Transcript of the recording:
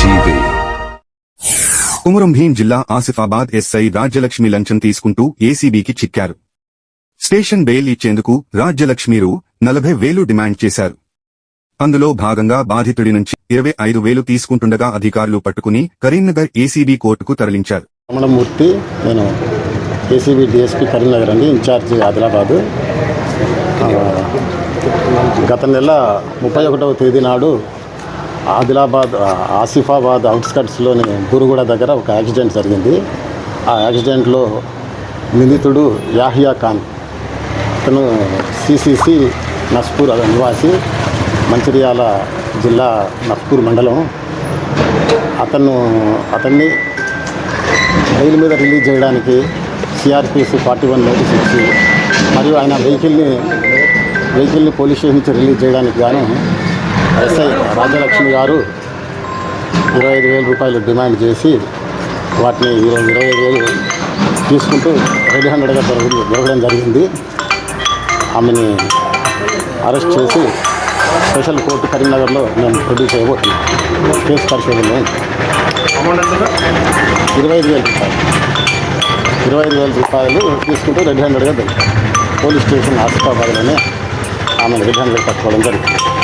CTV. Komaram Bheem జిల్లా Asifabad SI Rajyalakshmi లంచం తీసుకుంటూ ఏసీబీకి చిక్కారు. స్టేషన్ బెయిల్ ఇచ్చేందుకు రాజ్యలక్ష్మిరు నలభై వేలు డిమాండ్ చేశారు. అందులో భాగంగా బాధితుడి నుంచి ఇరవై ఐదు వేలు తీసుకుంటుండగా అధికారులు పట్టుకుని కరీంనగర్ ఏసీబీ కోర్టుకు తరలించారు. రమణమూర్తి నేను ఏసీబీ డిఎస్పీ కరీంనగర్ అండి ఇన్ఛార్జ్ ఆదిలాబాదు. గత నెల ముప్పై ఒకటవ తేదీ నాడు ఆదిలాబాద్ ఆసిఫాబాద్ అవుట్స్కట్స్లోని బురుగుడ దగ్గర ఒక యాక్సిడెంట్ జరిగింది. ఆ యాక్సిడెంట్లో నిందితుడు యాహియా ఖాన్. అతను సిసిసి నస్పూర్ నివాసి మంచిర్యాల జిల్లా నస్పూర్ మండలం. అతను అతన్ని బెయిల్ మీద రిలీజ్ చేయడానికి సిఆర్పిసి ఫార్టీ వన్ నోటీస్ ఇచ్చి మరియు ఆయన వెహికల్ని వెహికల్ని పోలీస్ స్టేషన్ నుంచి రిలీజ్ చేయడానికి గాను ఎస్ఐ రాజలక్ష్మి గారు ఇరవై ఐదు వేల రూపాయలు డిమాండ్ చేసి వాటిని ఈరోజు ఇరవై ఐదు వేలు తీసుకుంటూ రెడ్ హండ్రెడ్గా దొరక దొరకడం జరిగింది. ఆమెని అరెస్ట్ చేసి స్పెషల్ కోర్టు కరీంనగర్లో మేము ప్రొడ్యూస్ చేయబోతున్నాం. కేసు పరిశోధనలో. ఇరవై ఐదు వేల రూపాయలు. ఇరవై ఐదు వేల రూపాయలు తీసుకుంటూ రెడ్ దొరికింది పోలీస్ స్టేషన్ ఆసిఫాబాద్లోనే ఆమెను రెడ్ హ్యాండెడ్ పట్టుకోవడం జరిగింది.